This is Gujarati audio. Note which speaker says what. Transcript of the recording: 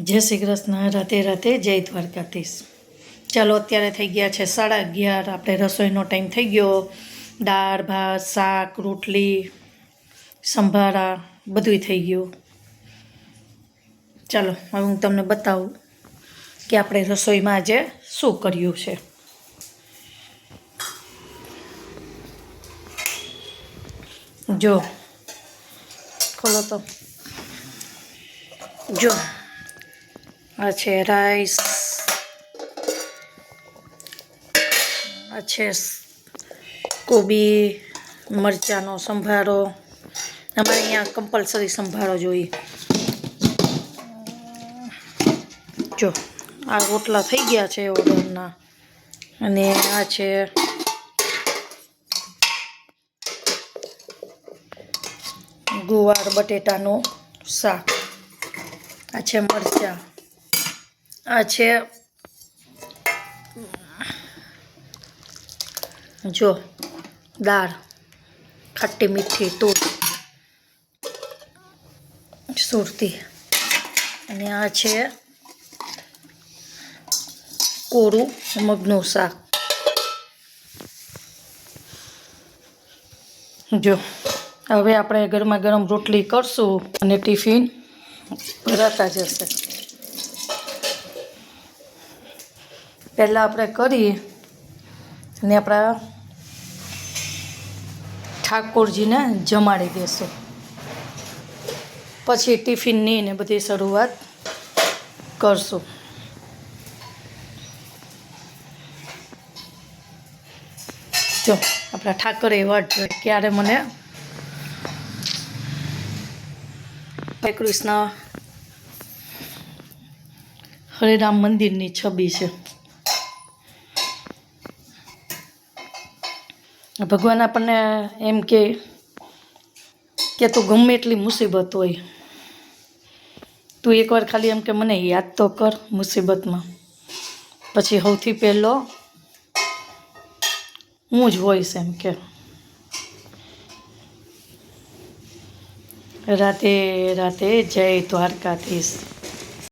Speaker 1: જય શ્રી કૃષ્ણ રાતે રાતે જય દ્વારકાધીશ. ચાલો, અત્યારે થઈ ગયા છે સાડા અગિયાર. આપણે રસોઈનો ટાઈમ થઈ ગયો. દાળ, ભાત, શાક, રોટલી, સંભારા, બધુંય થઈ ગયું. ચાલો, હવે હું તમને બતાવું કે આપણે રસોઈમાં આજે શું કર્યું છે. જો, ખોલો તો. જો. આ છે રાઈસ આ છે કોબી મરચાંનો સંભારો. અમારે અહીંયા કમ્પલસરી સંભારો જોઈએ. જો, આ રોટલા થઈ ગયા છે ઓર્ડરના. અને આ છે ગુવાર બટેટાનું શાક. આ છે મરચાં. આ છે. જો, દાળ, ખાટી મીઠી, તૂર, સુરતી. અને આ છે કોરું મગનું શાક. જો, હવે આપણે ગરમા ગરમ રોટલી કરશું અને ટિફિન ભરાતા જશે. પહેલાં આપણે કરીએ. અને આપણા ઠાકોરજીને જમાડી દેશું. પછી ટિફિનની ને બધી શરૂઆત કરશું. જો, આપણા ઠાકરે વાટ જોઈ. ક્યારે મને હરે કૃષ્ણ. હરેરામ મંદિરની છબી છે. ભગવાન આપણને એમ કે કે તું ગમે એટલી મુસીબત હોય. તું એકવાર ખાલી એમ કે મને યાદ તો કર મુસીબતમાં. પછી સૌથી પહેલો, હું જ હોઈશ એમ કે. રાતે રાતે જય દ્વારકાધીશ.